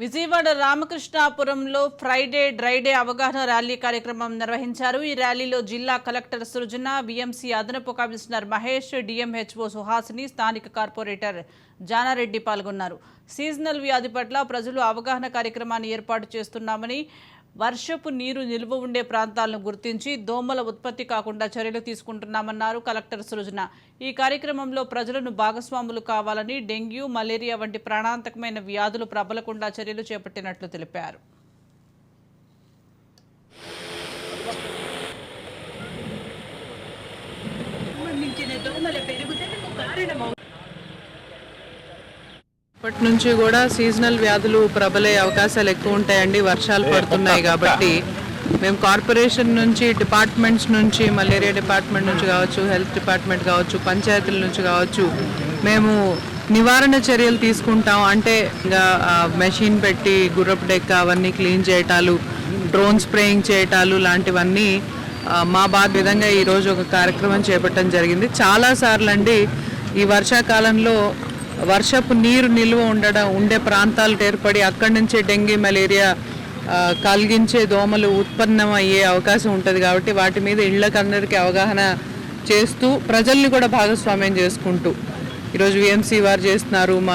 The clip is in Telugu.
విజయవాడ రామకృష్ణాపురంలో ఫ్రైడే డ్రైడే అవగాహన ర్యాలీ కార్యక్రమం నిర్వహించారు. ఈ ర్యాలీలో జిల్లా కలెక్టర్ సృజన బిఎంసీ అదనపు కమిషనర్ మహేష్ డిఎంహెచ్ఓ సుహాసిని స్థానిక కార్పొరేటర్ జానారెడ్డి పాల్గొన్నారు. సీజనల్ వ్యాధి పట్ల ప్రజలు అవగాహన కార్యక్రమాన్ని ఏర్పాటు చేస్తున్నామని వర్షపు నీరు నిల్వ ఉండే ప్రాంతాలను గుర్తించి దోమల ఉత్పత్తి కాకుండా చర్యలు తీసుకుంటున్నామన్నారు కలెక్టర్ సృజన. ఈ కార్యక్రమంలో ప్రజలను భాగస్వాములు కావాలని డెంగ్యూ మలేరియా వంటి ప్రాణాంతకమైన వ్యాధులు ప్రబలకుండా చర్యలు చేపట్టినట్లు తెలిపారు. దోమల పెరుగుదలకు కారణమవు ఇప్పటి నుంచి కూడా సీజనల్ వ్యాధులు ప్రబలే అవకాశాలు ఎక్కువ ఉంటాయండి వర్షాలు పడుతున్నాయి కాబట్టి. మేము కార్పొరేషన్ నుంచి డిపార్ట్మెంట్స్ నుంచి మలేరియా డిపార్ట్మెంట్ నుంచి కావచ్చు హెల్త్ డిపార్ట్మెంట్ కావచ్చు పంచాయతీల నుంచి కావచ్చు మేము నివారణ చర్యలు తీసుకుంటాం. అంటే ఇంకా మెషిన్ పెట్టి గుర్రపు డెక్క అవన్నీ క్లీన్ చేయటాలు డ్రోన్ స్ప్రేయింగ్ చేయటాలు లాంటివన్నీ మా బాధ విధంగా ఈరోజు ఒక కార్యక్రమం చేపట్టడం జరిగింది. చాలాసార్లు అండి ఈ వర్షాకాలంలో వర్షపు నీరు నిల్వ ఉండడం ఉండే ప్రాంతాలు ఏర్పడి అక్కడి నుంచే డెంగీ మలేరియా కలిగించే దోమలు ఉత్పన్నం అయ్యే అవకాశం ఉంటుంది కాబట్టి వాటి మీద ఇళ్ళకి అవగాహన చేస్తూ ప్రజల్ని కూడా భాగస్వామ్యం చేసుకుంటూ ఈరోజు విఎంసీ వారు చేస్తున్నారు మా